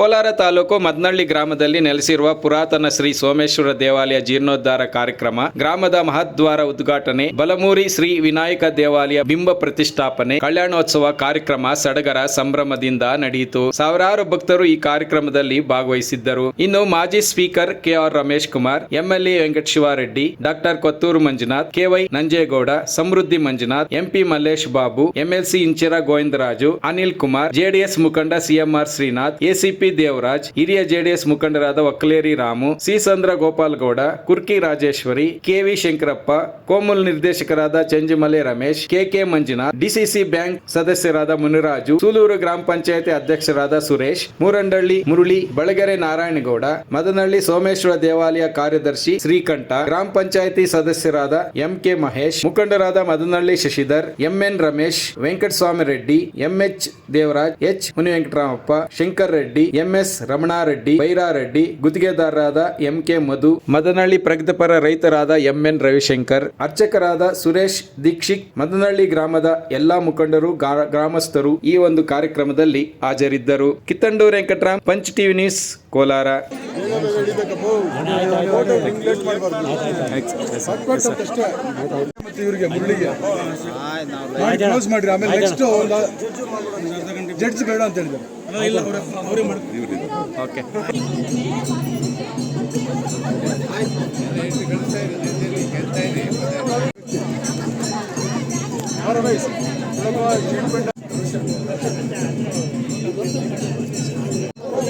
ಕೋಲಾರ ತಾಲೂಕು ಮದ್ನಳ್ಳಿ ಗ್ರಾಮದಲ್ಲಿ ನೆಲೆಸಿರುವ ಪುರಾತನ ಶ್ರೀ ಸೋಮೇಶ್ವರ ದೇವಾಲಯ ಜೀರ್ಣೋದ್ಧಾರ ಕಾರ್ಯಕ್ರಮ, ಗ್ರಾಮದ ಮಹದ್ವಾರ ಉದ್ಘಾಟನೆ, ಬಲಮೂರಿ ಶ್ರೀ ವಿನಾಯಕ ದೇವಾಲಯ ಬಿಂಬ ಪ್ರತಿಷ್ಠಾಪನೆ, ಕಲ್ಯಾಣೋತ್ಸವ ಕಾರ್ಯಕ್ರಮ ಸಡಗರ ಸಂಭ್ರಮದಿಂದ ನಡೆಯಿತು. ಸಾವಿರಾರು ಭಕ್ತರು ಈ ಕಾರ್ಯಕ್ರಮದಲ್ಲಿ ಭಾಗವಹಿಸಿದ್ದರು. ಇನ್ನು ಮಾಜಿ speaker KR Ramesh Kumar, MLA Venkatashivareddy, doctor Kothur Manjunath, KY Nanjegowda, Samruddhi Manjunath, MP Mallesh Babu, MLC Inchara Govindaraju, Anil Kumar, JDS ಮುಖಂಡ ಸಿಎಂಆರ್ ಶ್ರೀನಾಥ್, ಎಸಿಪಿ ದೇವರಾಜ್, ಹಿರಿಯ ಜೆಡಿಎಸ್ ಮುಖಂಡರಾದ ಒಕ್ಕಲೇರಿ ರಾಮು, ಸಿ ಸಂದ್ರ ಗೋಪಾಲ್ಗೌಡ ಕುರ್ಕಿ ರಾಜೇಶ್ವರಿ ಕೆವಿ ಶಂಕರಪ್ಪ, ಕೋಮುಲ್ ನಿರ್ದೇಶಕರಾದ Chanjimale Ramesh KK Manjunath, DCC bank ಸದಸ್ಯರಾದ ಮುನಿರಾಜು, ಸೂಲೂರು ಗ್ರಾಮ ಪಂಚಾಯತಿ ಅಧ್ಯಕ್ಷರಾದ ಸುರೇಶ್ ಮೂರಂಡಳ್ಳಿ ಮುರುಳಿ ಬಳಗೆರೆ ನಾರಾಯಣಗೌಡ, ಮದನಹಳ್ಳಿ ಸೋಮೇಶ್ವರ ದೇವಾಲಯ ಕಾರ್ಯದರ್ಶಿ ಶ್ರೀಕಂಠ, ಗ್ರಾಮ ಪಂಚಾಯತಿ ಸದಸ್ಯರಾದ ಎಂಕೆ ಮಹೇಶ್, ಮುಖಂಡರಾದ Madanahalli Shashidhar MN Ramesh, Venkataswamy Reddy MH Devaraj, H Muni Venkataramappa Shankar Reddy MS Ramanareddy Byrareddy ಗುತ್ತಿಗೆದಾರರಾದ M K Madhu Madanahalli ಪ್ರಗತಿಪರ ರೈತರಾದ ಎಂಎನ್ ರವಿಶಂಕರ್ ಅರ್ಚಕರಾದ ಸುರೇಶ್ ದೀಕ್ಷಿತ್ ಮದನಹಳ್ಳಿ ಗ್ರಾಮದ ಎಲ್ಲಾ ಮುಖಂಡರು ಗ್ರಾಮಸ್ಥರು ಈ ಒಂದು ಕಾರ್ಯಕ್ರಮದಲ್ಲಿ ಹಾಜರಿದ್ದರು. Kittandur Venkataram punch TV news Kolar. ಇವರಿಗೆ ಮುರಳಿಗೆ ಕ್ಲೋಸ್ ಮಾಡ್ರಿ ಆಮೇಲೆ ನೆಕ್ಸ್ಟ್ ಒಂದು ಜಡ್ಜ್ ಬೇಡ ಅಂತ ಹೇಳಿದ್ದಾರೆ. ಓಕೆ.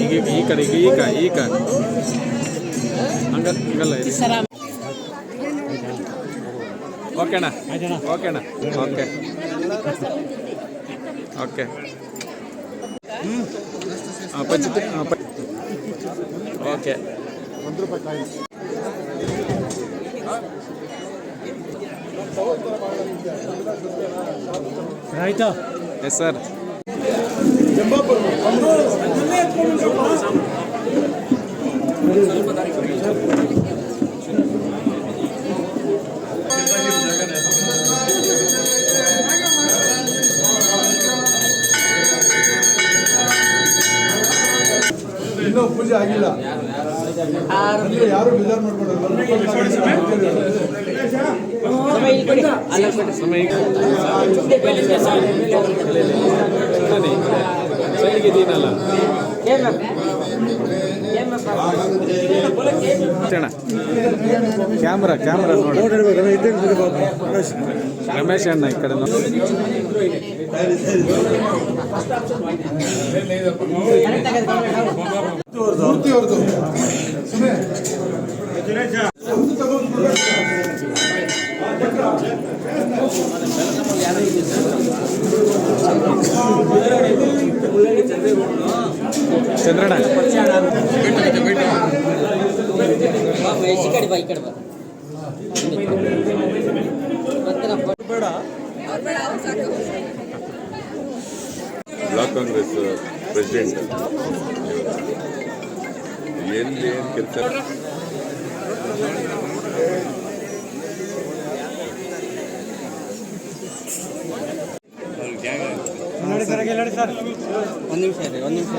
ಈಗ ಈ ಕಡೆ ಈಗ ಈಗ ಈಗ ಹಂಗ ಹಂಗಲ್ಲ. ಓಕೆ ಅಣ್ಣ ಓಕೆ. ಅಣ್ಣ ಓಕೆ. ಓಕೆ. ಹಾಂ ಪ ಓಕೆ ಆಯ್ತಾ? ಎಸ್ ಸರ್ ಇನ್ನೂ ಪೂಜೆ ಆಗಿಲ್ಲ ಅಂದ್ರೆ ಯಾರು ಬೇಜಾರು ಸೈಡ್ಗಿದ್ದೀನಲ್ಲ ಅಣ್ಣ ಕ್ಯಾಮ್ರಾ ಕ್ಯಾಮ್ರಾ ನೋಡಿ ರಮೇಶ್ ಅಣ್ಣ ಈ ಕಡೆ ನೋಡಿ ಮೂರ್ತಿ ಅವ್ರದ್ದು ಚಂದ್ರಣ್ಣ. Block Congress president. ಎಲ್ಲಿ ಏನು ಕೆಲಸ ಒಂದು ನಿಮಿಷ ಇರಿ ಒಂದು ನಿಮಿಷ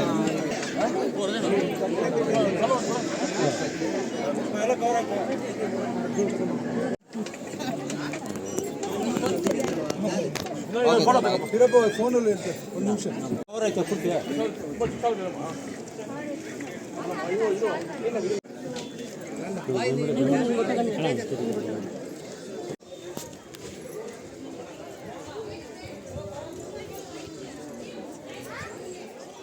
ಫೋನಲ್ಲಿ ಒಂದು ನಿಮಿಷ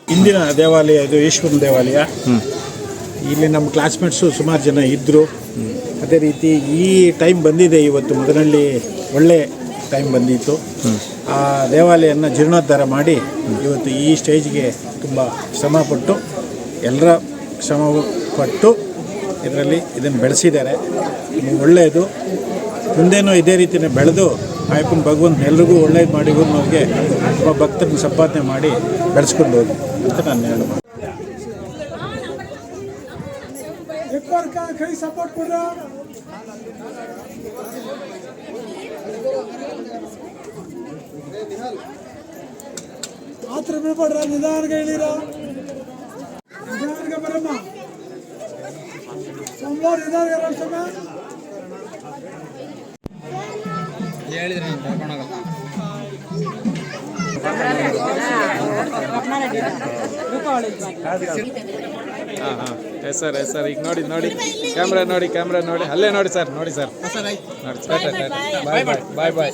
ಇಂದಿನ ದೇವಾಲಯ, ಇದು ಈಶ್ವರನ ದೇವಾಲಯ. ಇಲ್ಲಿ ನಮ್ಮ ಕ್ಲಾಸ್ಮೇಟ್ಸು ಸುಮಾರು ಜನ ಇದ್ದರು ಅದೇ ರೀತಿ ಈ ಟೈಮ್ ಬಂದಿದೆ ಇವತ್ತು ಮೊದಲಲ್ಲಿ ಒಳ್ಳೆ ಟೈಮ್ ಬಂದಿತ್ತು. ಆ ದೇವಾಲಯನ ಜೀರ್ಣೋದ್ಧಾರ ಮಾಡಿ ಇವತ್ತು ಈ ಸ್ಟೇಜ್ಗೆ ತುಂಬ ಶ್ರಮಪಟ್ಟು ಎಲ್ಲರ ಶ್ರಮ ಪಟ್ಟು ಇದರಲ್ಲಿ ಇದನ್ನು ಬೆಳೆಸಿದ್ದಾರೆ. ಒಳ್ಳೆಯದು. ಮುಂದೇನು ಇದೇ ರೀತಿಯೇ ಬೆಳೆದು ಆಯಪ್ಪನ ಭಗವಂತ ಎಲ್ರಿಗೂ ಒಳ್ಳೇದು ಮಾಡಿ ಅವ್ರಿಗೆ ಒಬ್ಬ ಭಕ್ತರನ್ನ ಸಂಪಾದನೆ ಮಾಡಿ ಬೆಳೆಸ್ಕೊಂಡು ಹೋಗಿ ಅಂತ ನಾನು ಹೇಳ ನಿಧಾನ ಆತರ ಬೀಳ್ಬೇಡ್ರ ನಿಧಾನಕ್ಕೆ ಹೇಳಿರ ಸೋಮವಾರ ಹೇಳಿದ್ರೆ ಕರ್ಕೊಂಡೋಗಲ್ಲ. ಹಾಂ ಹಾಂ. ಎಸ್ ಸರ್ ಎಸ್ ಸರ್ ಈಗ ನೋಡಿ ನೋಡಿ. ಕ್ಯಾಮ್ರಾ ನೋಡಿ ಕ್ಯಾಮ್ರಾ ನೋಡಿ. ಅಲ್ಲೇ ನೋಡಿ ಸರ್ ನೋಡಿ ಸರ್. ನೋಡಿ ಸರ್. ಬಾಯ್ ಬಾಯ್ ಬಾಯ್ ಬಾಯ್.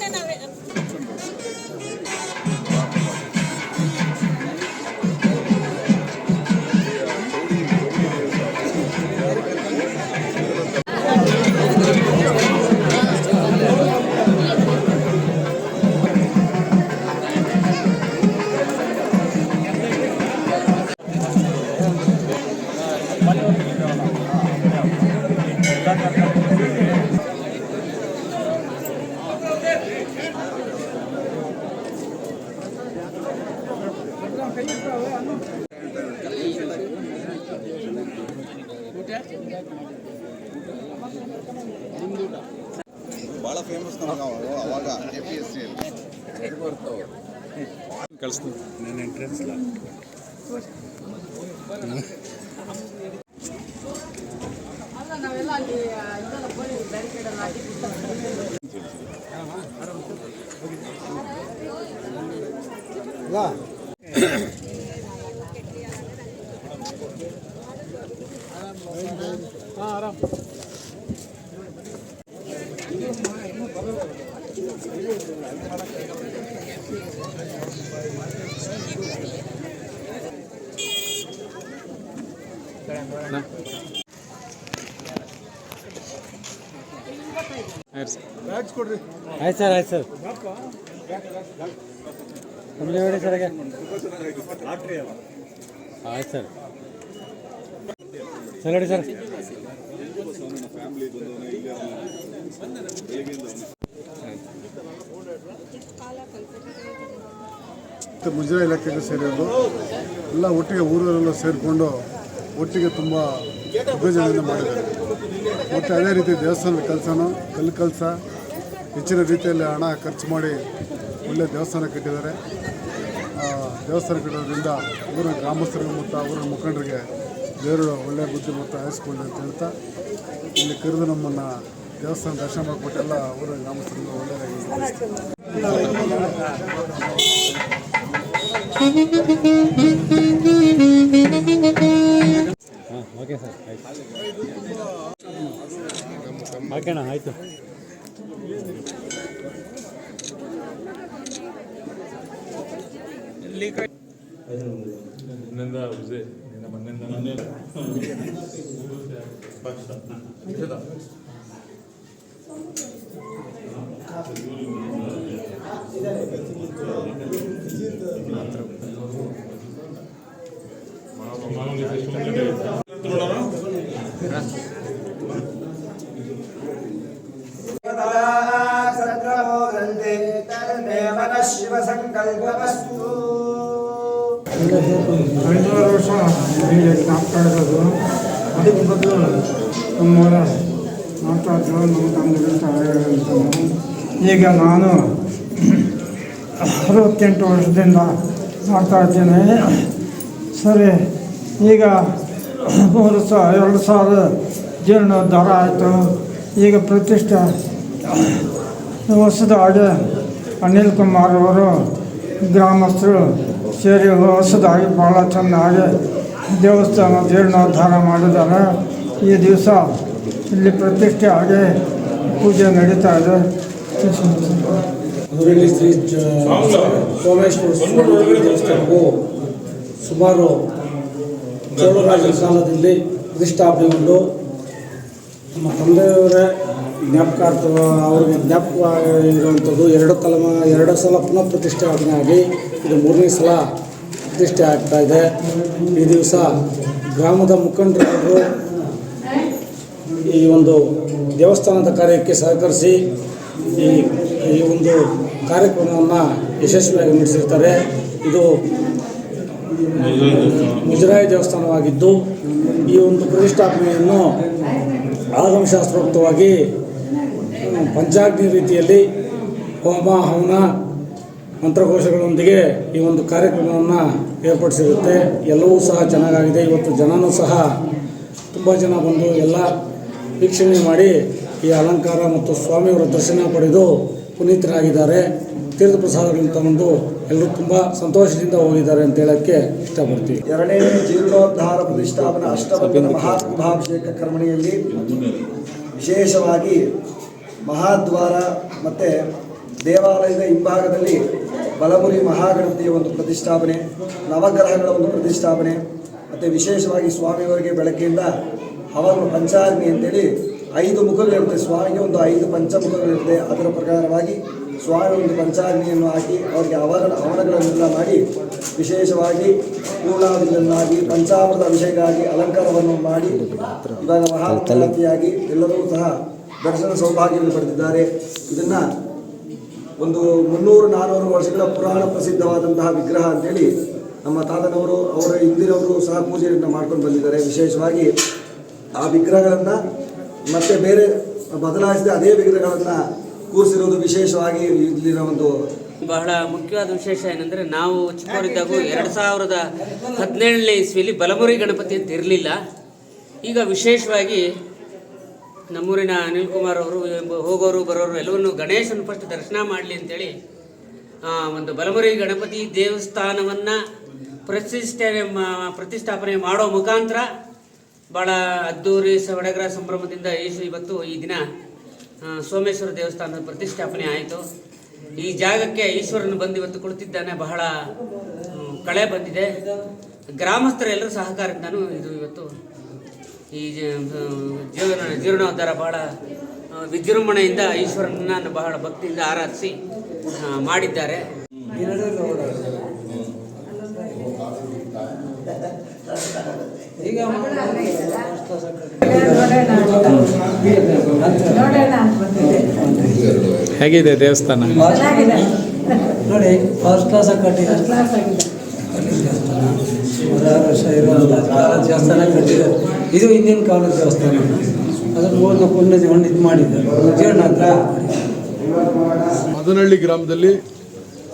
ಭಾಳ ಫೇಮಸ್ ನಮಗೆ ಅವಾಗ ಜೆ ಪಿ ಎಸ್ ಸಿ ಕಳಿಸ್ತೀನಿ. ಆಯ್ತು ಬ್ಯಾರಿಕೇಡ್ ಎಲ್ಲ ಆಯ್ತು ಸರ್ ಆಯ್ತು ಸರ್ ಕಂಪ್ನಿ ನೋಡಿ ಸರ್ ಹಾಗೆ ಆಯ್ತು ಸರ್ ಸರ್, ನೋಡಿ ಸರ್. ಮತ್ತು ಇಲಾಖೆಗೂ ಸೇರಿರೋದು, ಎಲ್ಲ ಒಟ್ಟಿಗೆ ಊರಲ್ಲೆಲ್ಲ ಸೇರಿಕೊಂಡು ಒಟ್ಟಿಗೆ ತುಂಬ ವಿಭಜನೆಯನ್ನು ಮಾಡಿದ್ದಾರೆ. ಮತ್ತು ಅದೇ ರೀತಿ ದೇವಸ್ಥಾನದ ಕೆಲಸನೂ, ಕಲ್ಲು ಕೆಲಸ, ಹೆಚ್ಚಿನ ರೀತಿಯಲ್ಲಿ ಹಣ ಖರ್ಚು ಮಾಡಿ ಒಳ್ಳೆಯ ದೇವಸ್ಥಾನ ಕಟ್ಟಿದ್ದಾರೆ. ದೇವಸ್ಥಾನ ಕಟ್ಟೋದ್ರಿಂದ ಊರಿನ ಗ್ರಾಮಸ್ಥರಿಗೆ ಮತ್ತು ಊರಿನ ಮುಖಂಡರಿಗೆ ದೇವರು ಒಳ್ಳೆಯ ಬುದ್ಧಿ ಮತ್ತು ಆಯಿಸ್ಕೊಳ್ಳಿ ಅಂತ ಹೇಳ್ತಾ ಇಲ್ಲಿ ಕರೆದು ನಮ್ಮನ್ನು ದೇವಸ್ಥಾನ ದರ್ಶನ ಮಾಡಿಕೊಟ್ಟೆಲ್ಲ ಅವರು ಗ್ರಾಮಸ್ಥರಿಂದ ಒಳ್ಳೆಯದಾಗಿ ಹಾಂ ಓಕೆ ಸರ್ ಆಯ್ತು ಓಕೆ ಅಣ್ಣ ಆಯಿತು ಐದಾರು ಈಗ ನಾನು ಅರವತ್ತೆಂಟು ವರ್ಷದಿಂದ ಮಾಡ್ತಾ ಇದ್ದೇನೆ. ಸರಿ, ಈಗ ಮೂರು ಸಾವಿರ ಎರಡು ಸಾವಿರ ಜೀರ್ಣೋದ್ಧಾರ ಆಯಿತು. ಈಗ ಪ್ರತಿಷ್ಠೆ ಹೊಸದಾಗಿ ಅನಿಲ್ ಕುಮಾರ್ ಅವರು ಗ್ರಾಮಸ್ಥರು ಸೇರಿ ಹೊಸದಾಗಿ ಭಾಳ ಚೆನ್ನಾಗಿ ದೇವಸ್ಥಾನ ಜೀರ್ಣೋದ್ಧಾರ ಮಾಡಿದ್ದಾರೆ. ಈ ದಿವಸ ಇಲ್ಲಿ ಪ್ರತಿಷ್ಠೆ ಆಗಿ ಪೂಜೆ ನಡೀತಾ ಇದೆ. ಶ್ರೀ ಸುಮಾರು ಚೋಳರಾಜರ ಕಾಲದಲ್ಲಿ ಪ್ರತಿಷ್ಠಾಪನೆಗೊಂಡು ನಮ್ಮ ತಂದೆಯವರೇ ಜ್ಞಾಪಕಾರ್ಥ ಅವರಿಗೆ ಜ್ಞಾಪಕ ಇರುವಂಥದ್ದು ಎರಡು ತಲೆಮ ಎರಡು ಸಲ ಪುನಃ ಪ್ರತಿಷ್ಠಾಪನೆ ಆಗಿ ಇದು ಮೂರನೇ ಸಲ ಪ್ರತಿಷ್ಠೆ ಆಗ್ತಾ ಇದೆ. ಈ ದಿವಸ ಗ್ರಾಮದ ಮುಖಂಡರು ಈ ಒಂದು ದೇವಸ್ಥಾನದ ಕಾರ್ಯಕ್ಕೆ ಸಹಕರಿಸಿ ಈ ಈ ಒಂದು ಕಾರ್ಯಕ್ರಮವನ್ನು ಯಶಸ್ವಿಯಾಗಿ ನಡೆಸಿರ್ತಾರೆ. ಇದು ಮುಜರಾಯಿ ದೇವಸ್ಥಾನವಾಗಿದ್ದು, ಈ ಒಂದು ಪ್ರತಿಷ್ಠಾಪನೆಯನ್ನು ಆಗಮಶಾಸ್ತ್ರೋಕ್ತವಾಗಿ ಪಂಚಾಗ್ನಿ ರೀತಿಯಲ್ಲಿ ಹೋಮ, ಹವನ, ಮಂತ್ರಘೋಷಗಳೊಂದಿಗೆ ಈ ಒಂದು ಕಾರ್ಯಕ್ರಮವನ್ನು ಏರ್ಪಡಿಸಿರುತ್ತೆ. ಎಲ್ಲವೂ ಸಹ ಚೆನ್ನಾಗಾಗಿದೆ. ಇವತ್ತು ಜನನೂ ಸಹ ತುಂಬ ಜನ ಬಂದು ಎಲ್ಲ ವೀಕ್ಷಣೆ ಮಾಡಿ ಈ ಅಲಂಕಾರ ಮತ್ತು ಸ್ವಾಮಿಯವರ ದರ್ಶನ ಪಡೆದು ಪುನೀತರಾಗಿದ್ದಾರೆ. ತೀರ್ಥ ಪ್ರಸಾದಗಳನ್ನು ತಗೊಂಡು ಎಲ್ಲರೂ ತುಂಬ ಸಂತೋಷದಿಂದ ಹೋಗಿದ್ದಾರೆ ಅಂತ ಹೇಳಕ್ಕೆ ಇಷ್ಟಪಡ್ತೀವಿ ಎರಡನೇ ಜೀರ್ಣೋದ್ಧಾರ ಪ್ರತಿಷ್ಠಾಪನಾ ಅಷ್ಟಮ ಮಹಾಕುಂಭಾಭಿಷೇಕ ಕರ್ಮಣಿಯಲ್ಲಿ ವಿಶೇಷವಾಗಿ ಮಹಾದ್ವಾರ ಮತ್ತು ದೇವಾಲಯದ ಹಿಂಭಾಗದಲ್ಲಿ ಬಲಮುರಿ ಮಹಾಗಣಪತಿಯ ಒಂದು ಪ್ರತಿಷ್ಠಾಪನೆ ನವಗ್ರಹಗಳ ಒಂದು ಪ್ರತಿಷ್ಠಾಪನೆ ಮತ್ತು ವಿಶೇಷವಾಗಿ ಸ್ವಾಮಿಯವರಿಗೆ ಬೆಳಕೆಯಿಂದ ಹವನ ಪಂಚಾಗ್ನಿ ಅಂತೇಳಿ ಐದು ಮುಖಗಳಿರುತ್ತೆ. ಸ್ವಾಮಿಗೆ ಒಂದು ಐದು ಪಂಚಮುಖಗಳಿರುತ್ತೆ. ಅದರ ಪ್ರಕಾರವಾಗಿ ಸ್ವಾಮಿ ಒಂದು ಪಂಚಾಗ್ನಿಯನ್ನು ಹಾಕಿ ಅವರಿಗೆ ಅವರ ಹವನಗಳನ್ನೆಲ್ಲ ಮಾಡಿ ವಿಶೇಷವಾಗಿ ಪೂರ್ಣಾವಧಿಗಳನ್ನಾಗಿ ಪಂಚಾಮೃತ ಅಭಿಷೇಕಾಗಿ ಅಲಂಕಾರವನ್ನು ಮಾಡಿ ಇವಾಗ ಮಹಾಮಂಗಳಾರತಿಯಾಗಿ ಎಲ್ಲರೂ ಸಹ ದರ್ಶನ ಸೌಭಾಗ್ಯವನ್ನು ಪಡೆದಿದ್ದಾರೆ. ಇದನ್ನು ಒಂದು ಮುನ್ನೂರು ನಾನ್ನೂರು ವರ್ಷಗಳ ಪುರಾಣ ಪ್ರಸಿದ್ಧವಾದಂತಹ ವಿಗ್ರಹ ಅಂತೇಳಿ ನಮ್ಮ ತಾತನವರು, ಅವರ ಹಿಂದಿನವರು ಸಹ ಪೂಜೆಯನ್ನು ಮಾಡ್ಕೊಂಡು ಬಂದಿದ್ದಾರೆ. ವಿಶೇಷವಾಗಿ ಆ ವಿಗ್ರಹಗಳನ್ನು ಮತ್ತೆ ಬೇರೆ ಬದಲಾಯಿಸಿದ ಅದೇ ವಿಗ್ರಹಗಳನ್ನು ಕೂರಿಸಿರೋದು ವಿಶೇಷವಾಗಿ ಇಲ್ಲಿನ ಒಂದು ಬಹಳ ಮುಖ್ಯವಾದ ವಿಶೇಷ ಏನಂದರೆ ನಾವು ಚಿಕ್ಕವರಿದ್ದಾಗ ಎರಡು ಸಾವಿರದ ಹದಿನೇಳನೇ ಇಸ್ವಿಯಲ್ಲಿ ಬಲಮುರಿ ಗಣಪತಿ ಅಂತ ಇರಲಿಲ್ಲ. ಈಗ ವಿಶೇಷವಾಗಿ ನಮ್ಮೂರಿನ ಅನಿಲ್ ಕುಮಾರ್ ಅವರು ಹೋಗೋರು ಬರೋರು ಎಲ್ಲವನ್ನು ಗಣೇಶನ ಫಸ್ಟ್ ದರ್ಶನ ಮಾಡಲಿ ಅಂತೇಳಿ ಒಂದು ಬಲಮುರಿ ಗಣಪತಿ ದೇವಸ್ಥಾನವನ್ನು ಪ್ರತಿಷ್ಠೆ, ಪ್ರತಿಷ್ಠಾಪನೆ ಮಾಡೋ ಮುಖಾಂತರ ಭಾಳ ಅದ್ದೂರಿ ಸಡಗರ ಸಂಭ್ರಮದಿಂದ ಯೇಸು ಇವತ್ತು ಈ ದಿನ ಸೋಮೇಶ್ವರ ದೇವಸ್ಥಾನದ ಪ್ರತಿಷ್ಠಾಪನೆ ಆಯಿತು. ಈ ಜಾಗಕ್ಕೆ ಈಶ್ವರನ ಬಂದು ಇವತ್ತು ಕುಳಿತಿದ್ದಾನೆ. ಬಹಳ ಕಳೆ ಬಂದಿದೆ. ಗ್ರಾಮಸ್ಥರೆಲ್ಲರೂ ಸಹಕಾರದಿಂದನೂ ಇದು ಇವತ್ತು ಈ ಜೀವನ, ಜೀರ್ಣೋದ್ಧಾರ ಬಹಳ ವಿಜೃಂಭಣೆಯಿಂದ ಈಶ್ವರನನ್ನು ಬಹಳ ಭಕ್ತಿಯಿಂದ ಆರಾಧಿಸಿ ಮಾಡಿದ್ದಾರೆ. ಹೇಗಿದೆ ದೇವಸ್ಥಾನ? ನೋಡಿ ಫಸ್ಟ್ ಕ್ಲಾಸ್ ಕಟ್ಟಿದ್ದಾರೆ ವರ್ಷ ಇರುವಂಥ ದೇವಸ್ಥಾನ ಕಟ್ಟಿದ್ದಾರೆ ಇದು ಹಿಂದಿನ ಕಾಲದ ದೇವಸ್ಥಾನ. ಅದನ್ನು ಓದ್ನ ಪುಣ್ಯ ಒಂದು ಇದು ಮಾಡಿದ್ದಾರೆ ಜೀರ್ಣೋದ್ಧಾರ ಮದನಹಳ್ಳಿ ಗ್ರಾಮದಲ್ಲಿ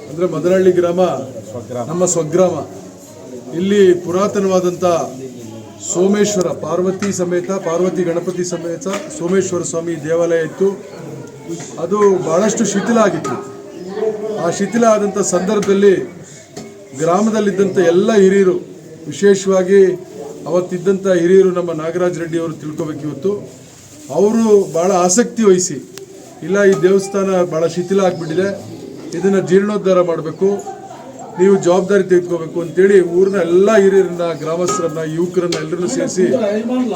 ಅಂದರೆ ಮದನಹಳ್ಳಿ ಗ್ರಾಮ ನಮ್ಮ ಸ್ವಗ್ರಾಮ. ಇಲ್ಲಿ ಪುರಾತನವಾದಂಥ ಸೋಮೇಶ್ವರ ಪಾರ್ವತಿ ಸಮೇತ, ಪಾರ್ವತಿ ಗಣಪತಿ ಸಮೇತ ಸೋಮೇಶ್ವರ ಸ್ವಾಮಿ ದೇವಾಲಯ ಇತ್ತು. ಅದು ಬಹಳಷ್ಟು ಶಿಥಿಲ ಆಗಿತ್ತು. ಆ ಶಿಥಿಲ ಆದಂಥ ಸಂದರ್ಭದಲ್ಲಿ ಗ್ರಾಮದಲ್ಲಿದ್ದಂಥ ಎಲ್ಲ ಹಿರಿಯರು, ವಿಶೇಷವಾಗಿ ಅವತ್ತಿದ್ದಂಥ ಹಿರಿಯರು ನಮ್ಮ ನಾಗರಾಜ್ ರೆಡ್ಡಿ ಅವರು ತಿಳ್ಕೊಬೇಕು ಇವತ್ತು. ಅವರು ಭಾಳ ಆಸಕ್ತಿ ವಹಿಸಿ, ಇಲ್ಲ ಈ ದೇವಸ್ಥಾನ ಭಾಳ ಶಿಥಿಲ ಆಗಿಬಿಟ್ಟಿದೆ, ಇದನ್ನು ಜೀರ್ಣೋದ್ಧಾರ ಮಾಡಬೇಕು. ನೀವು ಜವಾಬ್ದಾರಿ ತೆಗೆದುಕೋಬೇಕು ಅಂತೇಳಿ ಊರಿನ ಎಲ್ಲ ಹಿರಿಯರನ್ನ, ಗ್ರಾಮಸ್ಥರನ್ನ, ಯುವಕರನ್ನ ಎಲ್ಲರನ್ನೂ ಸೇರಿಸಿ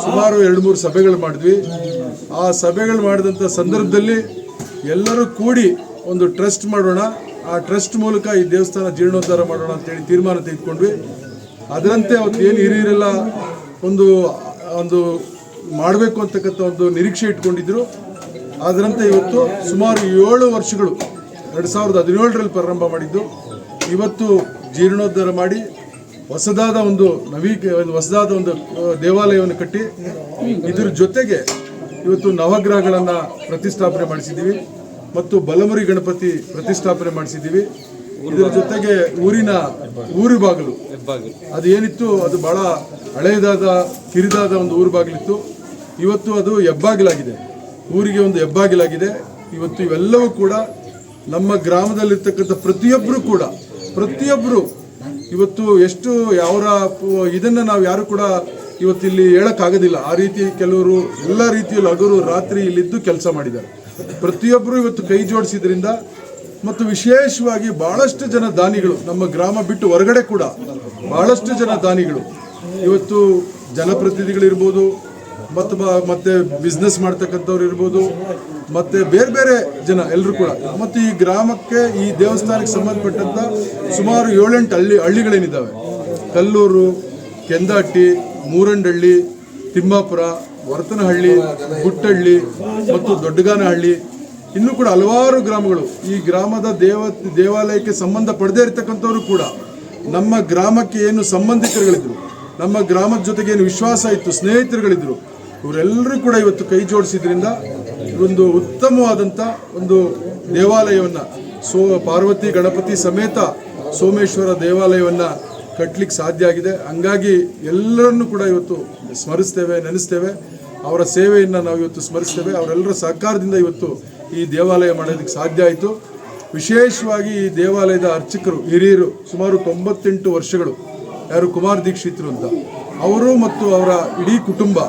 ಸುಮಾರು ಎರಡು ಮೂರು ಸಭೆಗಳು ಮಾಡಿದ್ವಿ. ಆ ಸಭೆಗಳು ಮಾಡಿದಂಥ ಸಂದರ್ಭದಲ್ಲಿ ಎಲ್ಲರೂ ಕೂಡಿ ಒಂದು ಟ್ರಸ್ಟ್ ಮಾಡೋಣ. ಆ ಟ್ರಸ್ಟ್ ಮೂಲಕ ಈ ದೇವಸ್ಥಾನ ಜೀರ್ಣೋದ್ಧಾರ ಮಾಡೋಣ ಅಂತೇಳಿ ತೀರ್ಮಾನ ತೆಗೆದುಕೊಂಡ್ವಿ. ಅದರಂತೆ ಅವತ್ತು ಏನು ಹಿರಿಯರೆಲ್ಲ ಒಂದು ಒಂದು ಮಾಡಬೇಕು ಅಂತಕ್ಕಂಥ ಒಂದು ನಿರೀಕ್ಷೆ ಇಟ್ಕೊಂಡಿದ್ರು. ಅದರಂತೆ ಇವತ್ತು ಸುಮಾರು ಏಳು ವರ್ಷಗಳು, ಎರಡು ಸಾವಿರದ ಹದಿನೇಳರಲ್ಲಿ ಪ್ರಾರಂಭ ಮಾಡಿದ್ದು. ಇವತ್ತು ಜೀರ್ಣೋದ್ಧಾರ ಮಾಡಿ ಹೊಸದಾದ ಒಂದು ನವೀಕ ಒಂದು ಹೊಸದಾದ ಒಂದು ದೇವಾಲಯವನ್ನು ಕಟ್ಟಿ ಇದರ ಜೊತೆಗೆ ಇವತ್ತು ನವಗ್ರಹಗಳನ್ನು ಪ್ರತಿಷ್ಠಾಪನೆ ಮಾಡಿಸಿದ್ದೀವಿ ಮತ್ತು ಬಲಮುರಿ ಗಣಪತಿ ಪ್ರತಿಷ್ಠಾಪನೆ ಮಾಡಿಸಿದ್ದೀವಿ. ಇದರ ಜೊತೆಗೆ ಊರಿನ ಊರು ಬಾಗಿಲು. ಅದು ಏನಿತ್ತು? ಅದು ಬಹಳ ಹಳೆಯದಾದ ಕಿರಿದಾದ ಒಂದು ಊರು ಬಾಗಿಲಿತ್ತು. ಇವತ್ತು ಅದು ಹೆಬ್ಬಾಗಿಲಾಗಿದೆ. ಊರಿಗೆ ಒಂದು ಹೆಬ್ಬಾಗಿಲಾಗಿದೆ. ಇವತ್ತು ಇವೆಲ್ಲವೂ ಕೂಡ ನಮ್ಮ ಗ್ರಾಮದಲ್ಲಿರ್ತಕ್ಕಂಥ ಪ್ರತಿಯೊಬ್ಬರೂ ಕೂಡ ಪ್ರತಿಯೊಬ್ಬರು ಇವತ್ತು ಎಷ್ಟು ಅವರ ಇದನ್ನು ನಾವು ಯಾರು ಕೂಡ ಇವತ್ತು ಇಲ್ಲಿ ಹೇಳೋಕ್ಕಾಗೋದಿಲ್ಲ. ಆ ರೀತಿ ಕೆಲವರು ಎಲ್ಲ ರೀತಿಯಲ್ಲಿ ಹಗರು ರಾತ್ರಿ ಇಲ್ಲಿದ್ದು ಕೆಲಸ ಮಾಡಿದ್ದಾರೆ. ಪ್ರತಿಯೊಬ್ಬರು ಇವತ್ತು ಕೈ ಜೋಡಿಸಿದ್ರಿಂದ ಮತ್ತು ವಿಶೇಷವಾಗಿ ಬಹಳಷ್ಟು ಜನ ದಾನಿಗಳು, ನಮ್ಮ ಗ್ರಾಮ ಬಿಟ್ಟು ಹೊರಗಡೆ ಕೂಡ ಬಹಳಷ್ಟು ಜನ ದಾನಿಗಳು ಇವತ್ತು ಜನಪ್ರತಿನಿಧಿಗಳಿರ್ಬೋದು ಮತ್ತು ಮತ್ತೆ ಬಿಸ್ನೆಸ್ ಮಾಡ್ತಕ್ಕಂಥವ್ರು ಇರ್ಬೋದು, ಮತ್ತೆ ಬೇರೆ ಬೇರೆ ಜನ ಎಲ್ಲರೂ ಕೂಡ. ಮತ್ತು ಈ ಗ್ರಾಮಕ್ಕೆ, ಈ ದೇವಸ್ಥಾನಕ್ಕೆ ಸಂಬಂಧಪಟ್ಟಂತ ಸುಮಾರು ಏಳೆಂಟು ಹಳ್ಳಿ, ಹಳ್ಳಿಗಳೇನಿದ್ದಾವೆ. ಕಲ್ಲೂರು, ಕೆಂದಾಟಿ ಮೂರಂಡಹಳ್ಳಿ ತಿಮ್ಮಾಪುರ, ವರ್ತನಹಳ್ಳಿ, ಗುಟ್ಟಹಳ್ಳಿ ಮತ್ತು ದೊಡ್ಡಗಾನಹಳ್ಳಿ. ಇನ್ನೂ ಕೂಡ ಹಲವಾರು ಗ್ರಾಮಗಳು. ಈ ಗ್ರಾಮದ ದೇವ, ದೇವಾಲಯಕ್ಕೆ ಸಂಬಂಧ ಪಡೆದೇ ಇರತಕ್ಕಂಥವ್ರು ಕೂಡ ನಮ್ಮ ಗ್ರಾಮಕ್ಕೆ ಏನು ಸಂಬಂಧಿಕರುಗಳಿದ್ರು ನಮ್ಮ ಗ್ರಾಮದ ಜೊತೆಗೆ ಏನು ವಿಶ್ವಾಸ ಇತ್ತು, ಸ್ನೇಹಿತರುಗಳಿದ್ರು, ಇವರೆಲ್ಲರೂ ಕೂಡ ಇವತ್ತು ಕೈ ಜೋಡಿಸಿದ್ರಿಂದ ಒಂದು ಉತ್ತಮವಾದಂಥ ಒಂದು ದೇವಾಲಯವನ್ನು, ಸೋ ಪಾರ್ವತಿ, ಗಣಪತಿ ಸಮೇತ ಸೋಮೇಶ್ವರ ದೇವಾಲಯವನ್ನು ಕಟ್ಟಲಿಕ್ಕೆ ಸಾಧ್ಯ ಆಗಿದೆ. ಹಂಗಾಗಿ ಎಲ್ಲರನ್ನು ಕೂಡ ಇವತ್ತು ಸ್ಮರಿಸ್ತೇವೆ, ನೆನೆಸ್ತೇವೆ. ಅವರ ಸೇವೆಯನ್ನು ನಾವು ಇವತ್ತು ಸ್ಮರಿಸ್ತೇವೆ. ಅವರೆಲ್ಲರ ಸಹಕಾರದಿಂದ ಇವತ್ತು ಈ ದೇವಾಲಯ ಮಾಡೋದಕ್ಕೆ ಸಾಧ್ಯ ಆಯಿತು. ವಿಶೇಷವಾಗಿ ಈ ದೇವಾಲಯದ ಅರ್ಚಕರು, ಹಿರಿಯರು ಸುಮಾರು ತೊಂಬತ್ತೆಂಟು ವರ್ಷಗಳು ಯಾರು ಕುಮಾರ್ ದೀಕ್ಷಿತರು ಅಂತ. ಅವರು ಮತ್ತು ಅವರ ಇಡೀ ಕುಟುಂಬ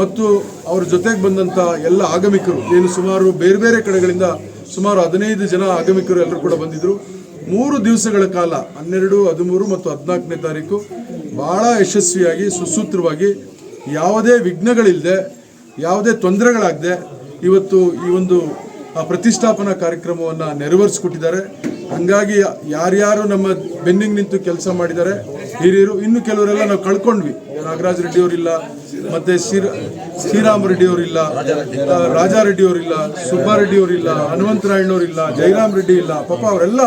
ಮತ್ತು ಅವ್ರ ಜೊತೆಗೆ ಬಂದಂಥ ಎಲ್ಲ ಆಗಮಿಕರು, ಏನು ಸುಮಾರು ಬೇರೆ ಬೇರೆ ಕಡೆಗಳಿಂದ ಸುಮಾರು ಹದಿನೈದು ಜನ ಆಗಮಿಕರು ಎಲ್ಲರೂ ಕೂಡ ಬಂದಿದ್ದರು ಮೂರು ದಿವಸಗಳ ಕಾಲ, ಹನ್ನೆರಡು, ಹದಿಮೂರು ಮತ್ತು ಹದಿನಾಲ್ಕನೇ ತಾರೀಕು ಭಾಳ ಯಶಸ್ವಿಯಾಗಿ, ಸುಸೂತ್ರವಾಗಿ, ಯಾವುದೇ ವಿಘ್ನಗಳಿಲ್ಲದೆ ಯಾವುದೇ ತೊಂದರೆಗಳಾಗದೆ, ಇವತ್ತು ಈ ಒಂದು ಪ್ರತಿಷ್ಠಾಪನಾ ಕಾರ್ಯಕ್ರಮವನ್ನು ನೆರವೇರಿಸ್ಕೊಟ್ಟಿದ್ದಾರೆ. ಹಂಗಾಗಿ ಯಾರ್ಯಾರು ನಮ್ಮ ಬೆನ್ನಿಗೆ ನಿಂತು ಕೆಲಸ ಮಾಡಿದ್ದಾರೆ, ಹಿರಿಯರು, ಇನ್ನು ಕೆಲವರೆಲ್ಲ ನಾವು ಕಳ್ಕೊಂಡ್ವಿ. ನಾಗರಾಜ್ ರೆಡ್ಡಿ ಅವರಿಲ್ಲ, ಮತ್ತೆ ಶ್ರೀರ ಶ್ರೀರಾಮ್ ರೆಡ್ಡಿ ಅವರಿಲ್ಲ ರಾಜಾ ರೆಡ್ಡಿ ಅವರಿಲ್ಲ ಸುಬ್ಬಾರೆಡ್ಡಿ ಅವರಿಲ್ಲ ಹನುಮಂತರಾಯಣ್ಣವರಿಲ್ಲ ಜಯರಾಮ್ ರೆಡ್ಡಿ ಇಲ್ಲ, ಪಾಪ ಅವರೆಲ್ಲ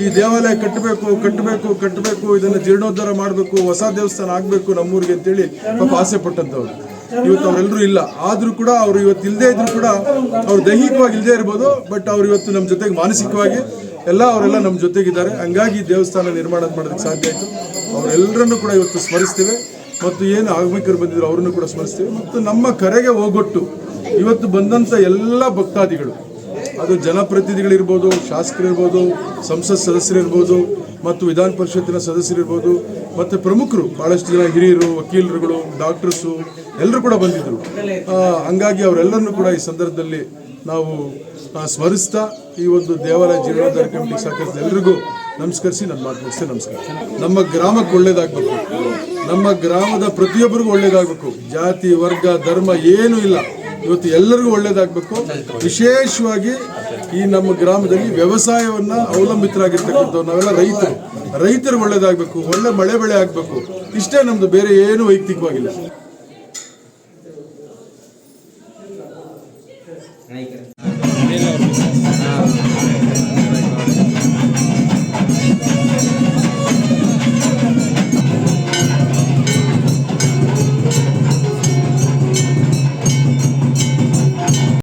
ಈ ದೇವಾಲಯ ಕಟ್ಟಬೇಕು ಕಟ್ಟಬೇಕು ಕಟ್ಟಬೇಕು, ಇದನ್ನು ಜೀರ್ಣೋದ್ಧಾರ ಮಾಡಬೇಕು, ಹೊಸ ದೇವಸ್ಥಾನ ಆಗಬೇಕು ನಮ್ಮೂರಿಗೆ ಅಂತೇಳಿ ಪಾಪ ಆಸೆ ಪಟ್ಟಂಥವ್ರು ಇವತ್ತು ಅವರೆಲ್ಲರೂ ಇಲ್ಲ. ಆದರೂ ಕೂಡ ಅವರು ಇವತ್ತು ಇಲ್ಲದೇ ಇದ್ರು ಕೂಡ ಅವ್ರು ದೈಹಿಕವಾಗಿ ಇಲ್ಲದೆ ಇರ್ಬೋದು ಬಟ್ ಅವ್ರು ಇವತ್ತು ನಮ್ಮ ಜೊತೆಗೆ ಮಾನಸಿಕವಾಗಿ ಎಲ್ಲ ಅವರೆಲ್ಲ ನಮ್ಮ ಜೊತೆಗಿದ್ದಾರೆ. ಹಂಗಾಗಿ ದೇವಸ್ಥಾನ ನಿರ್ಮಾಣ ಮಾಡೋದಕ್ಕೆ ಸಾಧ್ಯ ಆಯಿತು. ಅವರೆಲ್ಲರನ್ನೂ ಕೂಡ ಇವತ್ತು ಸ್ಮರಿಸ್ತೇವೆ. ಮತ್ತು ಏನು ಆಗಮಿಕರು ಬಂದಿದ್ರು ಅವ್ರನ್ನು ಕೂಡ ಸ್ಮರಿಸ್ತೇವೆ. ಮತ್ತು ನಮ್ಮ ಕರೆಗೆ ಹೋಗೊಟ್ಟು ಇವತ್ತು ಬಂದಂಥ ಎಲ್ಲ ಭಕ್ತಾದಿಗಳು, ಅದು ಜನಪ್ರತಿನಿಧಿಗಳಿರ್ಬೋದು, ಶಾಸಕರಿರ್ಬೋದು, ಸಂಸತ್ ಸದಸ್ಯರಿರ್ಬೋದು, ಮತ್ತು ವಿಧಾನ ಪರಿಷತ್ತಿನ ಸದಸ್ಯರಿರ್ಬೋದು, ಮತ್ತು ಪ್ರಮುಖರು ಭಾಳಷ್ಟು ಜನ ಹಿರಿಯರು, ವಕೀಲರುಗಳು ಡಾಕ್ಟರ್ಸು ಎಲ್ಲರೂ ಕೂಡ ಬಂದಿದ್ದರು. ಹಂಗಾಗಿ ಅವರೆಲ್ಲರನ್ನೂ ಕೂಡ ಈ ಸಂದರ್ಭದಲ್ಲಿ ನಾವು ಸ್ಮರಿಸ್ತಾ ಈ ಒಂದು ದೇವಾಲಯ ಜೀರ್ಣೋದ್ಧಾರ ಕಮಿಟಿ ಸಹಕರಿಸಿದ ಎಲ್ರಿಗೂ ನಮಸ್ಕರಿಸಿ, ನನ್ನ ಮಾತು ಮುಗಿಸ್ತೇನೆ ನಮಸ್ಕಾರ. ನಮ್ಮ ಗ್ರಾಮಕ್ಕೆ ಒಳ್ಳೇದಾಗಬೇಕು. ನಮ್ಮ ಗ್ರಾಮದ ಪ್ರತಿಯೊಬ್ಬರಿಗೂ ಒಳ್ಳೇದಾಗಬೇಕು. ಜಾತಿ, ವರ್ಗ, ಧರ್ಮ ಏನೂ ಇಲ್ಲ. ಇವತ್ತು ಎಲ್ಲರಿಗೂ ಒಳ್ಳೇದಾಗಬೇಕು. ವಿಶೇಷವಾಗಿ ಈ ನಮ್ಮ ಗ್ರಾಮದಲ್ಲಿ ವ್ಯವಸಾಯವನ್ನ ಅವಲಂಬಿತರಾಗಿರ್ತಕ್ಕಂಥವ್ರು ನಾವೆಲ್ಲ ರೈತರು. ರೈತರಿಗೆ ಒಳ್ಳೇದಾಗಬೇಕು. ಒಳ್ಳೆ ಮಳೆ ಬೆಳೆ ಆಗಬೇಕು. ಇಷ್ಟೇ ನಮ್ಮದು ಬೇರೆ ಏನು ವೈಯಕ್ತಿಕವಾಗಿಲ್ಲ.